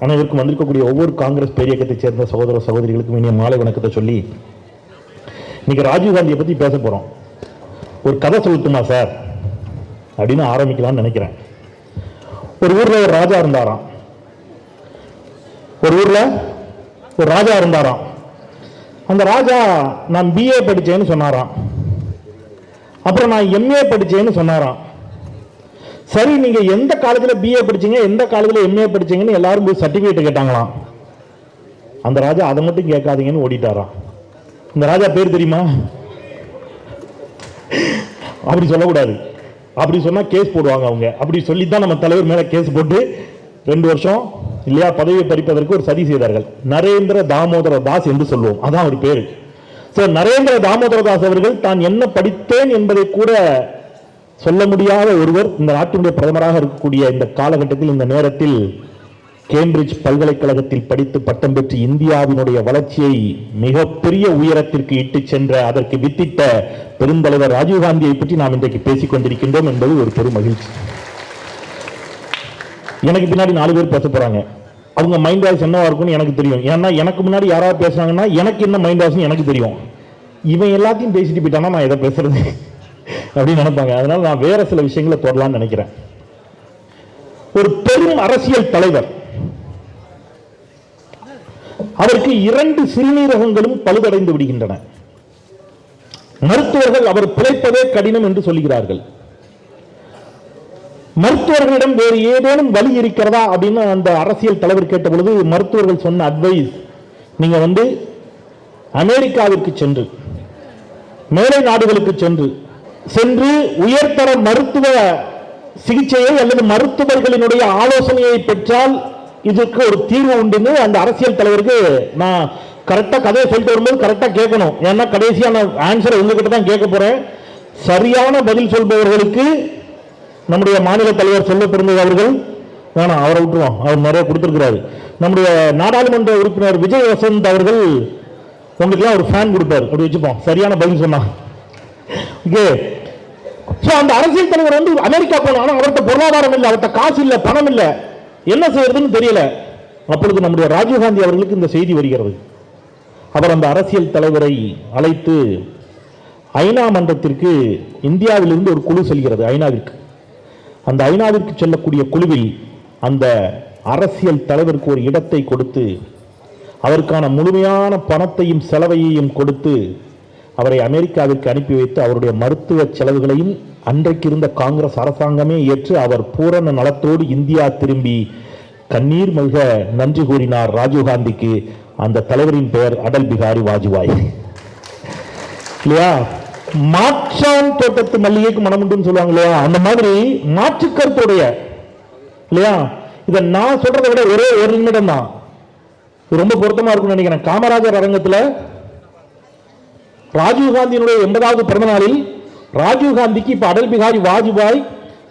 அனைவருக்கும் வந்திருக்கக்கூடிய ஒவ்வொரு காங்கிரஸ் பேரியக்கத்தைச் சேர்ந்த சகோதர சகோதரிகளுக்கும் இனிய மாலை வணக்கத்தை சொல்லி இன்னைக்கு ராஜீவ் காந்தியை பற்றி பேச போகிறோம் ஒரு கதை சொல்லட்டுமா சார்? அப்படின்னு ஆரம்பிக்கலாம்னு நினைக்கிறேன். ஒரு ஊரில் ஒரு ராஜா இருந்தாராம். ஒரு ஊரில் ஒரு ராஜா இருந்தாராம். அந்த ராஜா நான் பிஏ படித்தேன்னு சொன்னாராம். அப்புறம் நான் எம்ஏ படித்தேன்னு சொன்னாராம். சரி நீங்க எந்த காலேஜில் பிஏ படிச்சீங்க எந்த காலேஜில் எம்ஏ படிச்சீங்கன்னு எல்லாரும் போய் சர்டிஃபிகேட் கேட்டாங்களாம். அந்த ராஜா அதை மட்டும் கேட்காதீங்கன்னு ஓடிட்டாராம். இந்த ராஜா பேர் தெரியுமா? அப்படி சொல்லக்கூடாது. அப்படி சொன்னால் கேஸ் போடுவாங்க அவங்க. அப்படி சொல்லி தான் நம்ம தலைவர் மேலே கேஸ் போட்டு ரெண்டு வருஷம் இல்லையா பதவியை பறிப்பதற்கு ஒரு சதி செய்தார்கள். நரேந்திர தாமோதர தாஸ் என்று சொல்லுவோம். அதான் அவர் பேர். ஸோ நரேந்திர தாமோதர தாஸ் அவர்கள் தான் என்ன படித்தேன் என்பதை கூட சொல்ல முடியாத ஒருவர் இந்த நாட்டினுடைய பிரதமராக இருக்கக்கூடிய இந்த காலகட்டத்தில் இந்த நேரத்தில் கேம்பிரிட்ஜ் பல்கலைக்கழகத்தில் படித்து பட்டம் பெற்று இந்தியாவினுடைய வளர்ச்சியை மிகப்பெரிய உயரத்திற்கு இட்டுச் சென்ற அதற்கு வித்திட்ட பெருந்தலைவர் ராஜீவ்காந்தியை பற்றி நாம் இன்றைக்கு பேசிக் கொண்டிருக்கின்றோம் என்பது ஒரு பெரும் மகிழ்ச்சி. எனக்கு பின்னாடி நாலு பேர் பேச போறாங்க. அவங்க மைண்ட் வாய்ஸ் என்னவா இருக்கும்னு எனக்கு தெரியும். ஏன்னா எனக்கு முன்னாடி யாராவது பேசுறாங்கன்னா எனக்கு என்ன மைண்ட் வாய்ஸ்னு எனக்கு தெரியும். இவன் எல்லாத்தையும் பேசிட்டு போயிட்டானா நான் எதை பேசுறது? அப்படின்னு நினைப்பாங்க. அதனால நான் வேற சில விஷயங்களை தொடலான்னு நினைக்கிறேன். ஒரு பெரும் அரசியல் தலைவர் அவருக்கு இரண்டு சிறுநீரகங்களும் பழுதடைந்து விடுகின்றன. மருத்துவர்கள் அவர் பிழைப்பதே கடினம் என்று சொல்கிறார்கள் மருத்துவர்களிடம் வேறு ஏதேனும் வழி இருக்கிறதா அப்படின்னு அந்த அரசியல் தலைவர் கேட்ட பொழுது மருத்துவர்கள் சொன்ன அட்வைஸ் நீங்க வந்து அமெரிக்காவிற்கு சென்று மேலை நாடுகளுக்கு சென்று சென்று உயர்தர மருத்துவ சிகிச்சையை அல்லது மருத்துவர்களினுடைய ஆலோசனையை பெற்றால் இதுக்கு ஒரு தீர்வு உண்டுன்னு அந்த அரசியல் தலைவருக்கு நான் கரெக்டாக கதையை சொல்லிட்டு வரும்போது கரெக்டாக கேட்கணும். ஏன்னா கடைசியான ஆன்சரை உங்ககிட்ட தான் கேட்க போறேன். சரியான பதில் சொல்பவர்களுக்கு நம்முடைய மாநில தலைவர் செல்வ பெருந்தகை அவர்கள். வேணாம் அவரை விட்டுருவோம். அவர் நிறைய கொடுத்துருக்கிறாரு. நம்முடைய நாடாளுமன்ற உறுப்பினர் விஜய் வசந்த் அவர்கள் உங்களுக்குலாம் ஒரு ஃபேன் கொடுப்பார். அப்படி வச்சுப்போம். சரியான பதில் சொன்னா. அந்த அரசியல் தலைவர் வந்து அமெரிக்கா போனோம் அவர்கிட்ட பொருளாதாரம் இல்லை அவர்கிட்ட காசு இல்லை பணம் இல்லை. என்ன செய்யறதுன்னு தெரியல. அப்பொழுது நம்முடைய ராஜீவ்காந்தி அவர்களுக்கு இந்த செய்தி வருகிறது. அவர் அந்த அரசியல் தலைவரை அழைத்து ஐநா மன்றத்திற்கு இந்தியாவிலிருந்து ஒரு குழு செல்கிறது ஐநாவிற்கு. அந்த ஐநாவிற்கு செல்லக்கூடிய குழுவில் அந்த அரசியல் தலைவருக்கு ஒரு இடத்தை கொடுத்து அவருக்கான முழுமையான பணத்தையும் செலவையையும் கொடுத்து அவரை அமெரிக்காவிற்கு அனுப்பி வைத்து அவருடைய மருத்துவ செலவுகளையும் அன்றைக்கு இருந்த காங்கிரஸ் அரசாங்கமே ஏற்று அவர் பூரண நலத்தோடு இந்தியா திரும்பி கண்ணீர் மல்க நன்றி கூறினார் ராஜீவ்காந்திக்கு அந்த தலைவரின் பெயர் அடல் பிகாரி வாஜ்பாய். இல்லையா? மாற்றான் தோட்டத்து மல்லிகைக்கு மனமுண்டுன்னு சொல்லுவாங்க இல்லையா? அந்த மாதிரி மாற்று கருத்துடைய இல்லையா? இதை நான் சொல்றதை விட ஒரே ஒரு நிமிடம் தான். ரொம்ப பொருத்தமா இருக்கும்னு நினைக்கிறேன். காமராஜர் அரங்கத்துல ராஜீவ்காந்தியினுடைய எண்பதாவது பிறந்த நாளில் ராஜீவ்காந்திக்கு இப்போ அடல் பிகாரி வாஜ்பாய்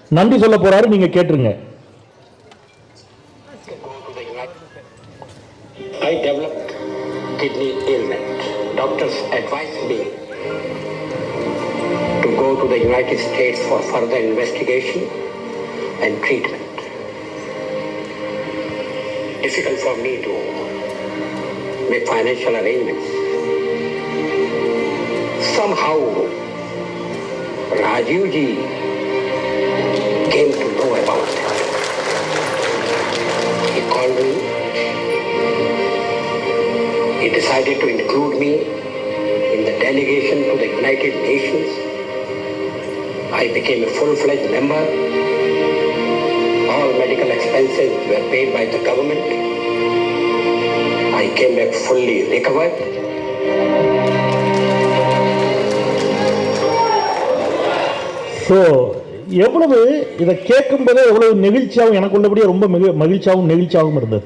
நன்றி சொல்ல போறாரு நீங்க கேட்டுருங்க I developed kidney ailment. Doctors advised me to go to the United States for further investigation and treatment. Difficult for me to make financial arrangements. Somehow, Rajiv ji came to know about it. He called me he decided to include me in the delegation to the United Nations. I became a full-fledged member. All medical expenses were paid by the government. I came back fully recovered. So எவ்வளவு இதை கேட்கும்போதே எவ்வளவு நெகிழ்ச்சியாகவும் எனக்கு உள்ளபடியே ரொம்ப மிக மகிழ்ச்சியாகவும் நெகிழ்ச்சியாகவும் இருந்தது.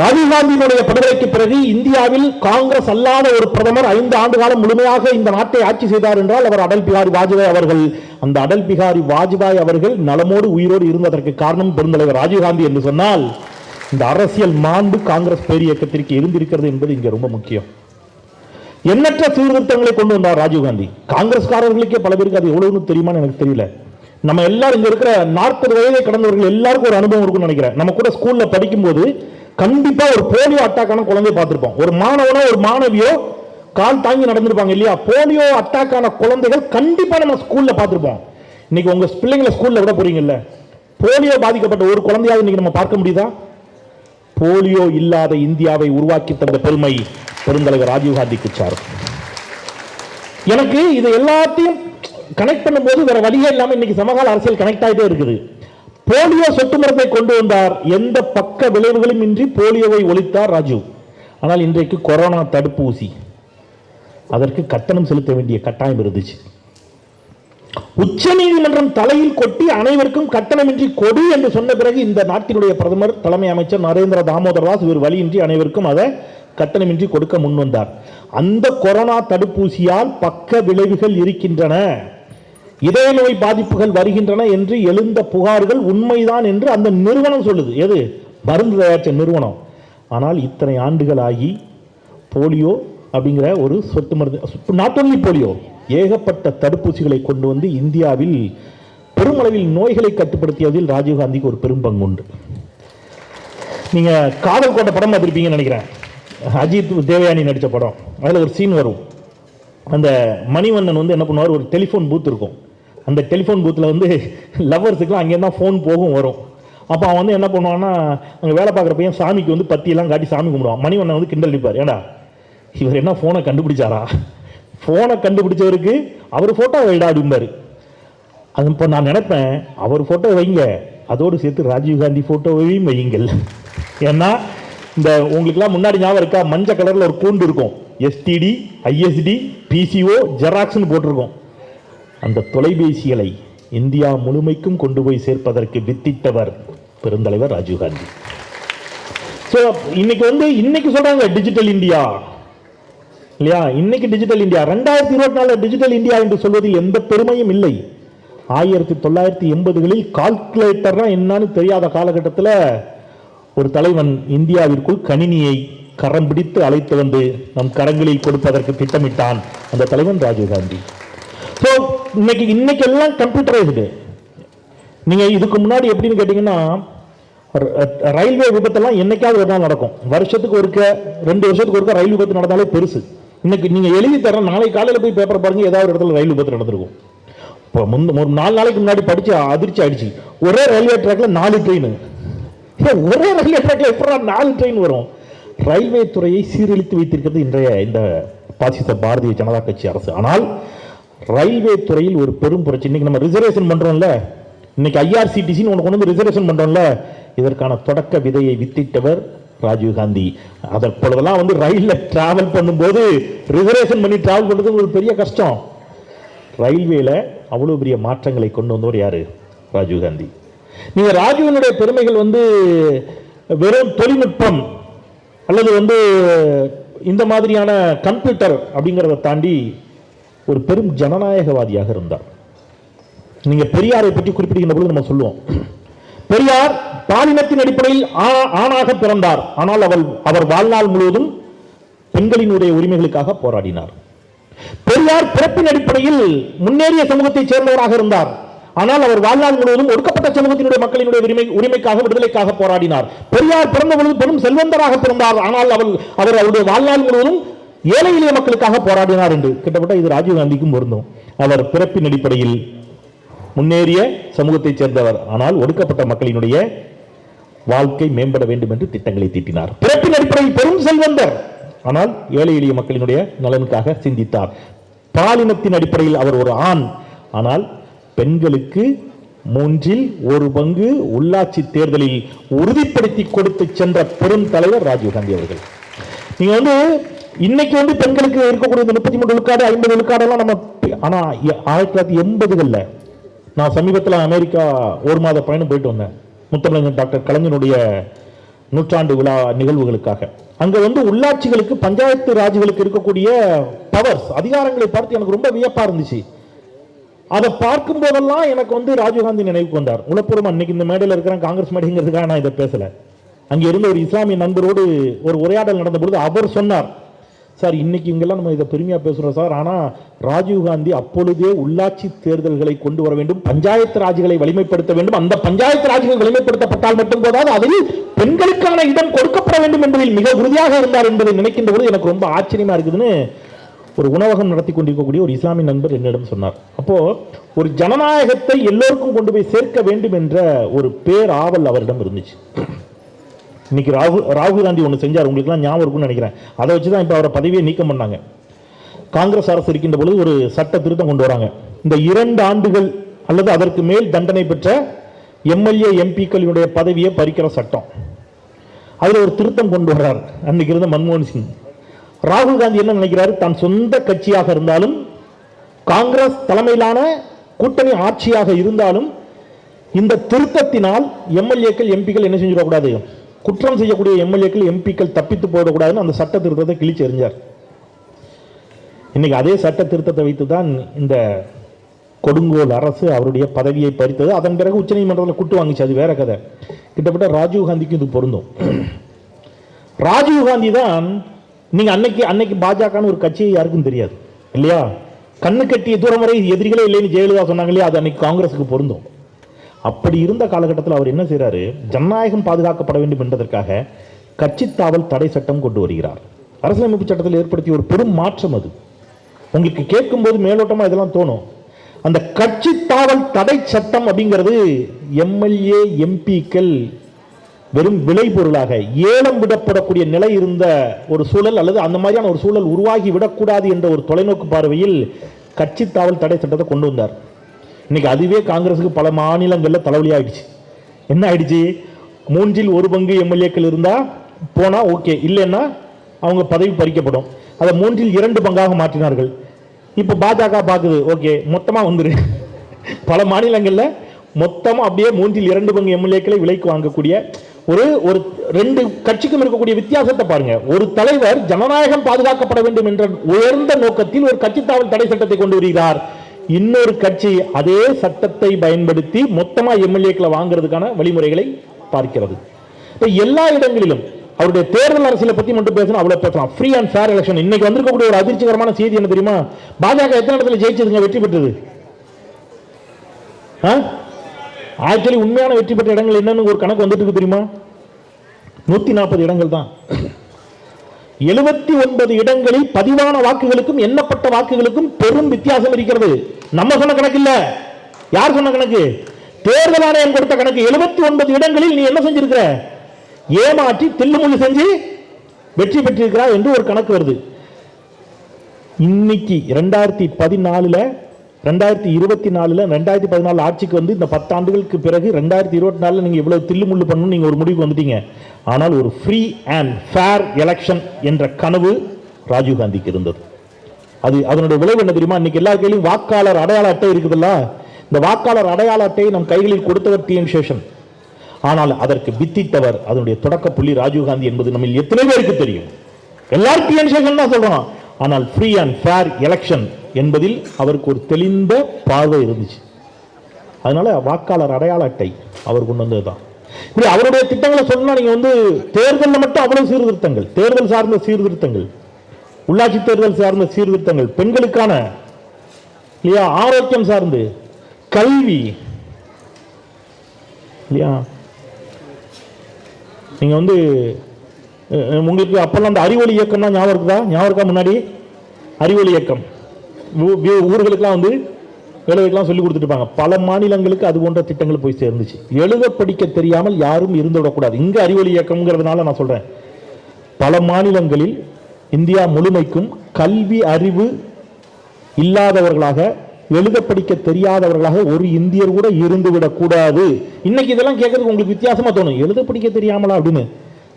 ராஜீவ்காந்தியினுடைய படுகொலைக்கு பிறகு இந்தியாவில் காங்கிரஸ் அல்லாத ஒரு பிரதமர் ஐந்து ஆண்டு காலம் முழுமையாக இந்த நாட்டை ஆட்சி செய்தார் என்றால் அவர் அடல் பிகாரி வாஜ்பாய் அவர்கள் அந்த அடல் பிகாரி வாஜ்பாய் அவர்கள் நலமோடு உயிரோடு இருந்ததற்கு காரணம் பெருந்தலைவர் ராஜீவ்காந்தி என்று சொன்னால் இந்த அரசியல் மாண்பு காங்கிரஸ் பேரியக்கத்திற்கு இருந்திருக்கிறது என்பது இங்கே ரொம்ப முக்கியம். எண்ணற்ற சீர்திருத்தங்களை கொண்டு வந்தார் ராஜீவ்காந்தி காங்கிரஸ்காரர்களுக்கே பல பேருக்கு அது எவ்வளவுன்னு தெரியுமான்னு எனக்கு தெரியல. நம்ம எல்லாரும் இங்க இருக்கிற நாற்பது வயதை கடந்தவர்கள் எல்லாருக்கும் ஒரு அனுபவம் இருக்கும்னு நினைக்கிறேன். நம்ம கூட ஸ்கூல்ல படிக்கும்போது கண்டிப்பா ஒரு போலியோ அட்டாக்கான குழந்தைய பார்த்திருப்போம். ஒரு மாணவனோ ஒரு மாணவியோ கால் தாங்கி நடந்திருப்பாங்க இல்லையா? போலியோ அட்டாக்கான குழந்தைகள் கண்டிப்பா நம்ம ஸ்கூல்ல பார்த்திருப்போம். இன்னைக்கு உங்க பிள்ளைங்களை ஸ்கூல்ல விட போறீங்கல்ல? போலியோ பாதிக்கப்பட்ட ஒரு குழந்தையாவது இன்னைக்கு நம்ம பார்க்க முடியுதா? போலியோ இல்லாத இந்தியாவை உருவாக்கி தந்த பெருமை. பெருந்தலைவர் ராஜீவ்காந்திக்கு சாரும் எனக்கு இது எல்லாத்தையும் கனெக்ட் பண்ணும்போது வேற வழியே இல்லாமல் இன்னைக்கு சமகால அரசியல் கனெக்ட் ஆகிட்டே இருக்குது. போலியோ சொட்டு மருந்தை கொண்டு வந்தார். எந்த பக்க விளைவுகளும் இன்றி போலியோவை ஒழித்தார் ராஜீவ். ஆனால் இன்றைக்கு கொரோனா தடுப்பூசி அதற்கு கட்டணம் செலுத்த வேண்டிய கட்டாயம் இருந்துச்சு. உச்ச நீதிமன்றம் தலையில் கொட்டி அனைவருக்கும் கட்டணமின்றி கொடு என்று சொன்ன பிறகு இந்த நாட்டினுடைய பிரதமர் தலைமை அமைச்சர் நரேந்திர தாமோதர் தாஸ் இவர் வழியின்றி அனைவருக்கும் அதை கட்டணமின்றி கொடுக்க முன் வந்தார். அந்த கொரோனா தடுப்பூசியால் பக்க விளைவுகள் இருக்கின்றன. இதய நோய் பாதிப்புகள் வருகின்றன என்று எழுந்த புகார்கள் உண்மைதான் என்று அந்த நிறுவனம் சொல்லுது. எது? மருந்து தயாரித்த நிறுவனம். ஆனால் இத்தனை ஆண்டுகள் ஆகி போலியோ அப்படிங்கிற ஒரு சொட்டு மருந்து நாட் ஒன்லி போலியோ ஏகப்பட்ட தடுப்பூசிகளை கொண்டு வந்து இந்தியாவில் பெருமளவில் நோய்களை கட்டுப்படுத்தியதில் ராஜீவ்காந்திக்கு ஒரு பெரும் பங்கு உண்டு. நீங்க காதல் கொண்ட படம் பார்த்திருப்பீங்கன்னு நினைக்கிறேன். அஜித் தேவயானி நடித்த படம். அதில் ஒரு சீன் வரும். அந்த மணிவண்ணன் வந்து என்ன பண்ணுவார்? ஒரு டெலிஃபோன் பூத் இருக்கும். அந்த டெலிஃபோன் பூத்தில் வந்து லவ்வர்ஸுக்குலாம் அங்கேருந்து தான் ஃபோன் போகும் வரும். அப்போ அவன் வந்து என்ன பண்ணுவான்னா அங்கே வேலை பார்க்குற பையன் சாமிக்கு வந்து பத்தியெல்லாம் காட்டி சாமி கும்பிடுவான். மணிவண்ணன் வந்து கிண்டல் அடிப்பார். ஏடா இவர் என்ன ஃபோனை கண்டுபிடிச்சாரா? ஃபோனை கண்டுபிடிச்சவருக்கு அவர் ஃபோட்டோ வைடா அப்படிம்பார். அது இப்போ நான் நினைப்பேன் அவர் ஃபோட்டோ வைங்க. அதோடு சேர்த்து ராஜீவ்காந்தி ஃபோட்டோவையும் வையுங்கள். ஏன்னா இந்த உங்களுக்குலாம் முன்னாடி ஞாபகம் இருக்கா? மஞ்சள் கலரில் ஒரு கூண்டு இருக்கும். எஸ்டிடி ஐஎஸ்டி பிசிஓ ஜெராக்ஸ்னு போட்டிருக்கோம். அந்த தொலைபேசிகளை இந்தியா முழுமைக்கும் கொண்டு போய் சேர்ப்பதற்கு வித்திட்டவர் பெருந்தலைவர் ராஜீவ்காந்தி ஸோ இன்னைக்கு வந்து இன்னைக்கு சொல்றாங்க டிஜிட்டல் இந்தியா இல்லையா? இன்னைக்கு டிஜிட்டல் இந்தியா ரெண்டாயிரத்தி இருபத்தி நாலு டிஜிட்டல் இந்தியா என்று சொல்வதில் எந்த பெருமையும் இல்லை. ஆயிரத்தி தொள்ளாயிரத்தி எண்பதுகளில் கால்குலேட்டர்னா என்னன்னு தெரியாத காலகட்டத்தில் ஒரு தலைவன் இந்தியாவிற்குள் கணினியை கரம் பிடித்து அழைத்து வந்து நம் கரங்களில் கொடுப்பதற்கு திட்டமிட்டான் அந்த தலைவன் ராஜீவ்காந்தி ஸோ இன்னைக்கு இன்னைக்கு எல்லாம் கம்ப்யூட்டரைஸ்டு நீங்கள் இதுக்கு முன்னாடி எப்படின்னு கேட்டிங்கன்னா ர- ரயில்வே விபத்தெல்லாம் என்னைக்காவது ஒரு நாள் நடக்கும். வருஷத்துக்கு ஒருக்க ரெண்டு வருஷத்துக்கு ஒருக்க ரயில் விபத்து நடந்தாலே பெருசு. இன்னைக்கு நீங்கள் எழுதி தர நாளை காலையில் போய் பேப்பர் பாருங்கள் ஏதாவது ஒரு இடத்துல ரயில் விபத்து நடந்திருக்கும். இப்போ முந்த ஒரு நாலு நாளைக்கு முன்னாடி படித்து அதிர்ச்சி ஆயிடுச்சு. ஒரே ரயில்வே ட்ராக்ல நாலு ட்ரெயின் ஒரே ரயில்வே ட்ராக்ல எப்படா நாலு ட்ரெயின் வரும்? ரயில்வே துறையை சீரழித்து வைத்திருக்கிறது இன்றைய இந்த பாசிச பாரதிய ஜனதா கட்சி அரசு. ஆனால் ரயில்வே துறையில் ஒரு பெரும் புரட்சி. இன்னைக்கு நம்ம ரிசர்வேஷன் பண்ணுறோம்ல இன்னைக்கு ஐஆர்சிடிசின்னு ஒன்று கொண்டு வந்து ரிசர்வேஷன் பண்ணுறோம்ல இதற்கான தொடக்க விதையை வித்திட்டவர் ராஜீவ்காந்தி அதற்பொழுதெல்லாம் வந்து ரயிலில் ட்ராவல் பண்ணும்போது ரிசர்வேஷன் பண்ணி ட்ராவல் பண்ணுறது ஒரு பெரிய கஷ்டம். ரயில்வேல அவ்வளோ பெரிய மாற்றங்களை கொண்டு வந்தவர் யார்? ராஜீவ்காந்தி நீங்க ராஜீவனுடைய பெருமைகள் வந்து வெறும் தொழில்நுட்பம் அல்லது வந்து இந்த மாதிரியான கம்ப்யூட்டர் அப்படிங்கிறத தாண்டி ஒரு பெரும் ஜனநாயகவாதியாக இருந்தார். நீங்க பெரியாரை பற்றி குறிப்பிடுகின்ற பொழுது நம்ம சொல்லுவோம். பெரியார் பாலினத்தின் அடிப்படையில் ஆ- ஆணாக பிறந்தார். ஆனால் அவர் அவர் வாழ்நாள் முழுவதும் பெண்களினுடைய உரிமைகளுக்காக போராடினார். பெரியார் பிறப்பின் அடிப்படையில் முன்னேறிய சமூகத்தைச் சேர்ந்தவராக இருந்தார். ஆனால் அவர் வாழ்நாள் முழுவதும் ஒடுக்கப்பட்ட சமூகத்தினுடைய மக்களினுடைய உரிமை உரிமைக்காக விடுதலைக்காக போராடினார். பெரியார் பிறந்த பொழுது பெரும் செல்வந்தராக பிறந்தார். ஆனால் அவர் அவர் அவருடைய வாழ்நாள் முழுவதும் ஏழை எளிய மக்களுக்காக போராடினார் என்று கிட்டத்தட்ட இது ராஜீவ்காந்திக்கும் பொருந்தும். அவர் பிறப்பின் அடிப்படையில் முன்னேறிய சமூகத்தைச் சேர்ந்தவர். ஆனால் ஒடுக்கப்பட்ட மக்களினுடைய வாழ்க்கை மேம்பட வேண்டும் என்று திட்டங்களை தீட்டினார். பிறப்பின் அடிப்படையில் பெரும் செல்வந்தர். ஆனால் ஏழை எளிய மக்களினுடைய நலனுக்காக சிந்தித்தார். பாலினத்தின் அடிப்படையில் அவர் ஒரு ஆண். ஆனால் பெண்களுக்கு மூன்றில் ஒரு பங்கு உள்ளாட்சி தேர்தலில் உறுதிப்படுத்தி கொடுத்து சென்ற பெரும் தலைவர் ராஜீவ்காந்தி அவர்கள். நீங்க வந்து இன்னைக்கு வந்து பெண்களுக்கு இருக்கக்கூடிய இந்த முப்பத்தி மூணு விழுக்காடு ஐம்பது விழுக்காடெல்லாம் நம்ம ஆனா ஆயிரத்தி தொள்ளாயிரத்தி எண்பதுகள்ல நான் சமீபத்தில் அமெரிக்கா ஒரு மாத பயணம் போயிட்டு வந்தேன். முத்தமிழர் டாக்டர் கலைஞனுடைய நூற்றாண்டு விழா நிகழ்வுகளுக்காக. அங்க வந்து உள்ளாட்சிகளுக்கு பஞ்சாயத்து ராஜ்களுக்கு இருக்கக்கூடிய பவர்ஸ் அதிகாரங்களை பார்த்து எனக்கு ரொம்ப வியப்பா இருந்துச்சு. அதை பார்க்கும் போதெல்லாம் எனக்கு வந்து ராஜீவ்காந்தி நினைவுக்கு வந்தார் உளப்பூர்வம் அன்னைக்கு இந்த மேடையில் இருக்கிற காங்கிரஸ் மேடைங்கிறதுக்காக நான் இதை பேசலை. அங்கே இருந்த ஒரு இஸ்லாமிய நண்பரோடு ஒரு உரையாடல் நடந்த பொழுது அவர் சொன்னார் சார் இன்னைக்கு இங்கெல்லாம் நம்ம இதை பெருமையாக பேசுகிறோம் சார். ஆனால் ராஜீவ் காந்தி அப்பொழுதே உள்ளாட்சி தேர்தல்களை கொண்டு வர வேண்டும் பஞ்சாயத்து ராஜ்களை வலிமைப்படுத்த வேண்டும். அந்த பஞ்சாயத்து ராஜ்கள் வலிமைப்படுத்தப்பட்டால் மட்டும் போதாது அதில் பெண்களுக்கான இடம் கொடுக்கப்பட வேண்டும் என்பதில் மிக உறுதியாக இருந்தார் என்பதை நினைக்கின்ற பொழுது எனக்கு ரொம்ப ஆச்சரியமா இருக்குதுன்னு ஒரு உணவகம் நடத்தி கொண்டிருக்கக்கூடிய ஒரு இஸ்லாமிய நண்பர் என்னிடம் சொன்னார். அப்போ ஒரு ஜனநாயகத்தை எல்லோருக்கும் கொண்டு போய் சேர்க்க வேண்டும் என்ற ஒரு பேராவல் அவரிடம் இருந்துச்சு. இன்னைக்கு ராகுல் ராகுல் காந்தி ஒன்று செஞ்சார். உங்களுக்குலாம் ஞாபகம் இருக்கும்னு நினைக்கிறேன். அதை வச்சு தான் இப்போ அவரை பதவியை நீக்கம் பண்ணாங்க. காங்கிரஸ் அரசு இருக்கின்ற பொழுது ஒரு சட்ட திருத்தம் கொண்டு வராங்க. இந்த இரண்டு ஆண்டுகள் அல்லது அதற்கு மேல் தண்டனை பெற்ற எம்எல்ஏ எம்பிக்களினுடைய பதவியை பறிக்கிற சட்டம். அதில் ஒரு திருத்தம் கொண்டு வர்றார். அன்னைக்கு இருந்த மன்மோகன் சிங். ராகுல் காந்தி என்ன நினைக்கிறாரு? தான் சொந்த கட்சியாக இருந்தாலும் காங்கிரஸ் தலைமையிலான கூட்டணி ஆட்சியாக இருந்தாலும் இந்த திருத்தத்தினால் எம்எல்ஏக்கள் எம்பிக்கள் என்ன செஞ்சிடக்கூடாது? குற்றம் செய்யக்கூடிய எம்எல்ஏக்கள் எம்பிக்கள் தப்பித்து போயிடக்கூடாதுன்னு அந்த சட்ட திருத்தத்தை கிழிச்சு எறிஞ்சார். இன்னைக்கு அதே சட்ட திருத்தத்தை வைத்து தான் இந்த கொடுங்கோல் அரசு அவருடைய பதவியை பறித்தது. அதன் பிறகு உச்சநீதிமன்றத்தில் குட்டு வாங்கிச்சு. அது வேற கதை. கிட்டத்தட்ட ராஜீவ் காந்திக்கு இது பொருந்தும். ராஜீவ் காந்தி தான் நீங்க அன்னைக்கு அன்னைக்கு பாஜகன்னு ஒரு கட்சி யாருக்கும் தெரியாது. இல்லையா? கண்ணு கட்டிய தூரம் வரை எதிரிகளே இல்லைன்னு ஜெயலலிதா சொன்னாங்க இல்லையா? அது அன்னைக்கு காங்கிரஸுக்கு பொருந்தும். அப்படி இருந்த காலகட்டத்தில் அவர் என்ன செய்கிறாரு ஜனநாயகம் பாதுகாக்கப்பட வேண்டும் என்பதற்காக கட்சித்தாவல் தடை சட்டம் கொண்டு வருகிறார். அரசியலமைப்பு சட்டத்தில் ஏற்படுத்திய ஒரு பெரும் மாற்றம் அது. உங்களுக்கு கேட்கும்போது மேலோட்டமாக இதெல்லாம் தோணும். அந்த கட்சி தாவல் தடை சட்டம் அப்படிங்கிறது எம்எல்ஏ எம்பிக்கள் வெறும் விளைபொருளாக ஏலம் விடப்படக்கூடிய நிலை இருந்த ஒரு சூழல் அல்லது அந்த மாதிரியான ஒரு சூழல் உருவாகி விடக்கூடாது என்ற ஒரு தொலைநோக்கு பார்வையில் கட்சி தாவல் தடை சட்டத்தை கொண்டு வந்தார். இன்னைக்கு அதுவே காங்கிரஸுக்கு பல மாநிலங்களில் தலைவலி ஆயிடுச்சு. என்ன ஆயிடுச்சு? மூன்றில் ஒரு பங்கு எம்எல்ஏக்கள் இருந்தால் போனால் ஓகே இல்லைன்னா அவங்க பதவி பறிக்கப்படும். அதை மூன்றில் இரண்டு பங்காக மாற்றினார்கள். இப்போ பாஜக பார்க்குது ஓகே மொத்தமாக வந்துரு. பல மாநிலங்களில் மொத்தமாக அப்படியே மூன்றில் இரண்டு பங்கு எம்எல்ஏக்களை விலைக்கு வாங்கக்கூடிய ஒரு ஒரு ரெண்டு கட்சிக்கும் இருக்கக்கூடிய வித்தியாசத்தை பாருங்க. ஒரு தலைவர் ஜனநாயகம் பாதுகாக்கப்பட வேண்டும் என்ற உயர்ந்த நோக்கத்தில் ஒரு கட்சி தாவல் தடை சட்டத்தை கொண்டு வருகிறார். இன்னொரு கட்சி அதே சட்டத்தை பயன்படுத்தி மொத்தமா எம்எல்ஏக்களை வாங்குறதுக்கான வழிமுறைகளை பார்க்கிறது. எல்லா இடங்களிலும் அவருடைய தேர்தல் அரசியலை பத்தி மட்டும் பேசணும் அவ்வளவு பேசலாம். ஃப்ரீ அண்ட் ஃபேர் எலெக்ஷன் இன்னைக்கு வந்திருக்கக்கூடிய ஒரு அதிர்ச்சிகரமான செய்தி என்ன தெரியுமா? பாஜக எத்தனை இடத்துல ஜெயிச்சதுங்க? வெற்றி பெற்றது. ஆக்சுவலி உண்மையான வெற்றி பெற்ற இடங்கள் என்னன்னு ஒரு கணக்கு வந்துட்டு இருக்கு தெரியுமா? நூத்தி நாற்பது இடங்கள் தான். எழுபத்தி ஒன்பது இடங்களில் பதிவான வாக்குகளுக்கும் எண்ணப்பட்ட வாக்குகளுக்கும் பெரும் வித்தியாசம் இருக்கிறது. நம்ம சொன்ன கணக்கு இல்ல. யார் சொன்ன கணக்கு? தேர்தல் ஆணையம் கொடுத்த கணக்கு. எழுபத்தி ஒன்பது இடங்களில் நீ என்ன செஞ்சிருக்கிற? ஏமாற்றி தில்லுமுள்ளு செஞ்சு வெற்றி பெற்றிருக்கிறார் என்று ஒரு கணக்கு வருது. இன்னைக்கு ரெண்டாயிரத்தி பதினாலுல ரெண்டாயிரத்தி இருபத்தி நாலில் ரெண்டாயிரத்தி பதினாலு ஆட்சிக்கு வந்து இந்த பத்தாண்டுகளுக்கு பிறகு ரெண்டாயிரத்தி இருபத்தி நாலில் நீங்கள் இவ்வளோ தில்லுமுள்ளு பண்ணணும் நீங்கள் ஒரு முடிவுக்கு வந்துட்டீங்க. ஆனால் ஒரு ஃப்ரீ அண்ட் ஃபேர் எலெக்ஷன் என்ற கனவு ராஜீவ் காந்திக்கு இருந்தது. அது அதனுடைய விளைவு என்ன தெரியுமா? இன்னைக்கு எல்லா கையிலும் வாக்காளர் அடையாள அட்டை இருக்குதுல்ல? இந்த வாக்காளர் அடையாள அட்டையை நம் கைகளில் கொடுத்தவர் டி. என் சேஷன். ஆனால் அதற்கு வித்திட்டவர் அதனுடைய தொடக்க புள்ளி ராஜீவ் காந்தி என்பது நம்ம எத்தனை பேருக்கு தெரியும்? எல்லாரும் டி. என் சேஷன் தான் சொல்றோம் ஆனால் ஃப்ரீ அண்ட் ஃபேர் எலெக்ஷன் என்பதில் அவருக்கு ஒரு தெளிந்த பார்வை இருந்துச்சு. அதனால வாக்காளர் அடையாள அட்டை அவர் கொண்டு வந்தது தான் இப்படி அவருடைய திட்டங்களை சொன்னா நீங்க வந்து தேர்தலில் மட்டும் அவ்வளவு சீர்திருத்தங்கள் தேர்தல் சார்ந்த சீர்திருத்தங்கள் உள்ளாட்சி தேர்தல் சார்ந்த சீர்திருத்தங்கள் பெண்களுக்கான இல்லையா ஆரோக்கியம் சார்ந்து கல்வி இல்லையா? நீங்கள் வந்து உங்களுக்கு அப்போல்லாம் அந்த அறிவொளி இயக்கம்னா ஞாபகம் இருக்குதா? ஞாபகம் இருக்கா முன்னாடி? அறிவொளி இயக்கம். ஊர்களுக்கெல்லாம் வந்து வேலைகளுக்கெல்லாம் சொல்லி கொடுத்துட்டுப்பாங்க பல மாநிலங்களுக்கு அது போன்ற திட்டங்கள் போய் சேர்ந்துச்சு. எழுத படிக்க தெரியாமல் யாரும் இருந்து விடக்கூடாது இங்கே அறிவொளி இயக்கம்ங்கிறதுனால நான் சொல்கிறேன் பல மாநிலங்களில் இந்தியா முழுமைக்கும் கல்வி அறிவு இல்லாதவர்களாக எழுத படிக்க தெரியாதவர்களாக ஒரு இந்தியர் கூட இருந்து விடக்கூடாது இன்னைக்கு இதெல்லாம் கேட்கறதுக்கு உங்களுக்கு வித்தியாசமாக தோணும். எழுத படிக்க தெரியாமலா அப்படின்னு.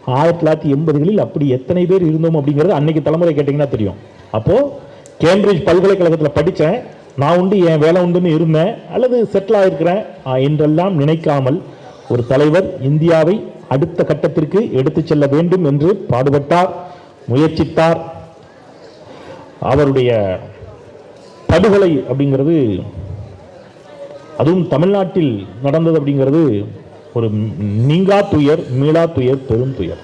ஆயிரத்தி தொள்ளாயிரத்தி எண்பதுகளில் அப்படி எத்தனை பேர் இருந்தோம் அப்படிங்கிறது அன்னைக்கு தலைமுறை கேட்டிங்கன்னா தெரியும். அப்போ கேம்பிரிட்ஜ் பல்கலைக்கழகத்தில் படித்தேன் நான் உண்டு என் வேலை உண்டுன்னு இருந்தேன். அல்லது செட்டில் ஆயிருக்கிறேன். என்றெல்லாம் நினைக்காமல் ஒரு தலைவர் இந்தியாவை அடுத்த கட்டத்திற்கு எடுத்து செல்ல வேண்டும் என்று பாடுபட்டார் முயற்சித்தார். அவருடைய படுகொலை அப்படிங்கிறது அதுவும் தமிழ்நாட்டில் நடந்தது அப்படிங்கிறது ஒரு நீங்கா துயர் மீளா துயர் பெரும் துயர்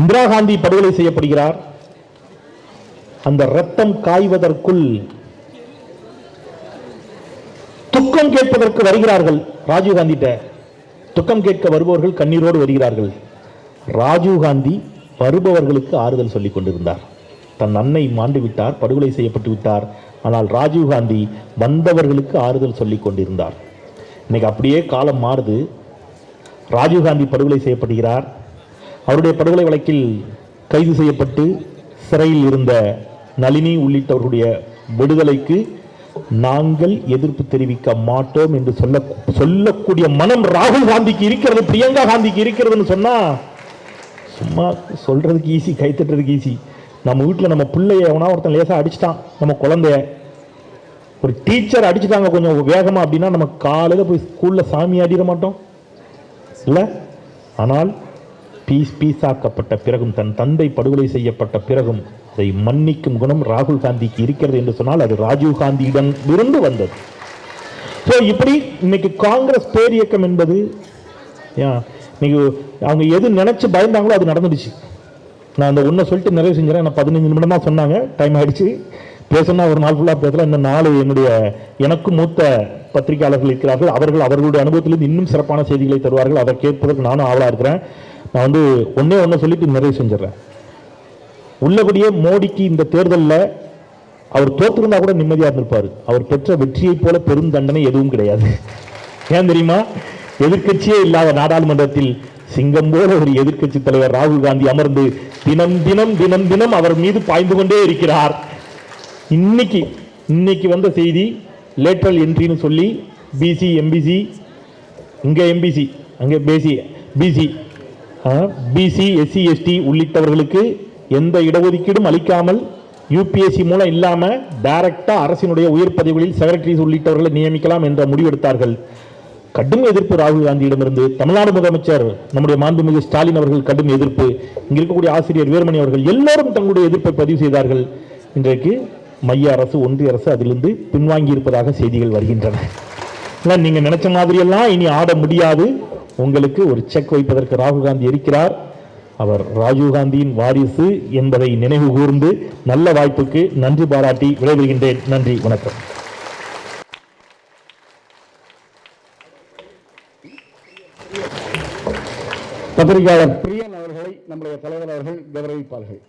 இந்திரா காந்தி படுகொலை செய்யப்படுகிறார். அந்த ரத்தம் காய்வதற்குள் துக்கம் கேட்பதற்கு வருகிறார்கள். ராஜீவ்காந்திட்ட துக்கம் கேட்க வருபவர்கள் கண்ணீரோடு வருகிறார்கள். ராஜீவ்காந்தி வருபவர்களுக்கு ஆறுதல் சொல்லிக் கொண்டிருந்தார். தன் அன்னை மாண்டு விட்டார் படுகொலை செய்யப்பட்டு விட்டார். ஆனால் ராஜீவ்காந்தி வந்தவர்களுக்கு ஆறுதல் சொல்லிக் கொண்டிருந்தார். இன்றைக்கி அப்படியே காலம் மாறுது. ராஜீவ்காந்தி படுகொலை செய்யப்படுகிறார். அவருடைய படுகொலை வழக்கில் கைது செய்யப்பட்டு சிறையில் இருந்த நளினி உள்ளிட்டவர்களுடைய விடுதலைக்கு நாங்கள் எதிர்ப்பு தெரிவிக்க மாட்டோம் என்று சொல்ல சொல்லக்கூடிய மனம் ராகுல் காந்திக்கு இருக்கிறது பிரியங்கா காந்திக்கு இருக்கிறதுன்னு சொன்னா சும்மா சொல்றதுக்கு ஈஸி கை தட்டுறதுக்கு ஈஸி நம்ம வீட்டில் நம்ம பிள்ளைய எவனா ஒருத்தன் லேசாக அடிச்சிட்டான் நம்ம குழந்தைய. ஒரு டீச்சர் அடிச்சுட்டாங்க கொஞ்சம் வேகமாக அப்படின்னா நம்ம காலையில் போய் ஸ்கூலில் சாமி ஆடிட மாட்டோம். இல்லை? ஆனால் பீஸ் பீஸாக்கப்பட்ட பிறகும் தன் தந்தை படுகொலை செய்யப்பட்ட பிறகும் அதை மன்னிக்கும் குணம் ராகுல் காந்திக்கு இருக்கிறது என்று சொன்னால் அது ராஜீவ் காந்தியிடம் இருந்து வந்தது. ஸோ இப்படி இன்னைக்கு காங்கிரஸ் பேர் இயக்கம் என்பது இன்னைக்கு அவங்க எது நினைச்சு பயந்தாங்களோ அது நடந்துடுச்சு. நான் அந்த ஒன்றை சொல்லிட்டு நிறைய செஞ்சுறேன். நான் பதினஞ்சு நிமிடம் தான் சொன்னாங்க. டைம் ஆகிடுச்சு பேசணும்னா ஒரு நாள் ஃபுல்லாக பேசலாம் இன்னும் நாலு என்னுடைய எனக்கு மூத்த பத்திரிகையாளர்கள் இருக்கிறார்கள். அவர்கள் அவர்களுடைய அனுபவத்திலிருந்து இன்னும் சிறப்பான செய்திகளை தருவார்கள். அதை கேட்பதற்கு நானும் ஆவலாக இருக்கிறேன். நான் வந்து ஒண்ணே ஒன்று சொல்லிட்டு நிறைவு செஞ்சிடறேன். உள்ளபடியே மோடிக்கு இந்த தேர்தலில் அவர் தோற்றிருந்தா கூட நிம்மதியாக இருந்திருப்பார். அவர் பெற்ற வெற்றியைப் போல பெரும் தண்டனை எதுவும் கிடையாது. ஏன் தெரியுமா? எதிர்க்கட்சியே இல்லாத நாடாளுமன்றத்தில் சிங்கம் போல ஒரு எதிர்க்கட்சி தலைவர் ராகுல் காந்தி அமர்ந்து தினம் தினம் தினம் தினம் அவர் மீது பாய்ந்து கொண்டே இருக்கிறார். இன்னைக்கு இன்னைக்கு வந்த செய்தி லேட்டரல் என்ட்ரின்னு சொல்லி பிசி எம்பிசி இங்கே எம்பிசி அங்கே பேசி பிசி பிசி எஸ்சி எஸ்டி உள்ளிட்டவர்களுக்கு எந்த இடஒதுக்கீடும் அளிக்காமல் யூபிஎஸ்சி மூலம் இல்லாமல் டைரக்டாக அரசினுடைய உயர் பதவிகளில் செக்ரட்டரிஸ் உள்ளிட்டவர்களை நியமிக்கலாம் என்ற முடிவெடுத்தார்கள். கடும் எதிர்ப்பு ராகுல் காந்தியிடமிருந்து. தமிழ்நாடு முதலமைச்சர் நம்முடைய மாண்புமிகு ஸ்டாலின் அவர்கள் கடும் எதிர்ப்பு. இங்கே இருக்கக்கூடிய ஆசிரியர் வீரமணி அவர்கள் எல்லோரும் தங்களுடைய எதிர்ப்பை பதிவு செய்தார்கள். இன்றைக்கு மைய அரசு ஒன்றிய அரசு அதிலிருந்து பின்வாங்கி இருப்பதாக செய்திகள் வருகின்றன. இல்ல, நீங்கள் நினைச்ச மாதிரியெல்லாம் இனி ஆட முடியாது. உங்களுக்கு ஒரு செக் வைப்பதற்கு ராகுல் காந்தி இருக்கிறார். அவர் ராஜீவ் காந்தியின் வாரிசு என்பதை நினைவு கூர்ந்து நல்ல வாய்ப்புக்கு நன்றி பாராட்டி விடைபெறுகின்றேன். நன்றி வணக்கம். பத்திரிகையாளர் பிரியன் அவர்களை நம்முடைய தலைவர் அவர்கள் கௌரவிப்பார்கள்.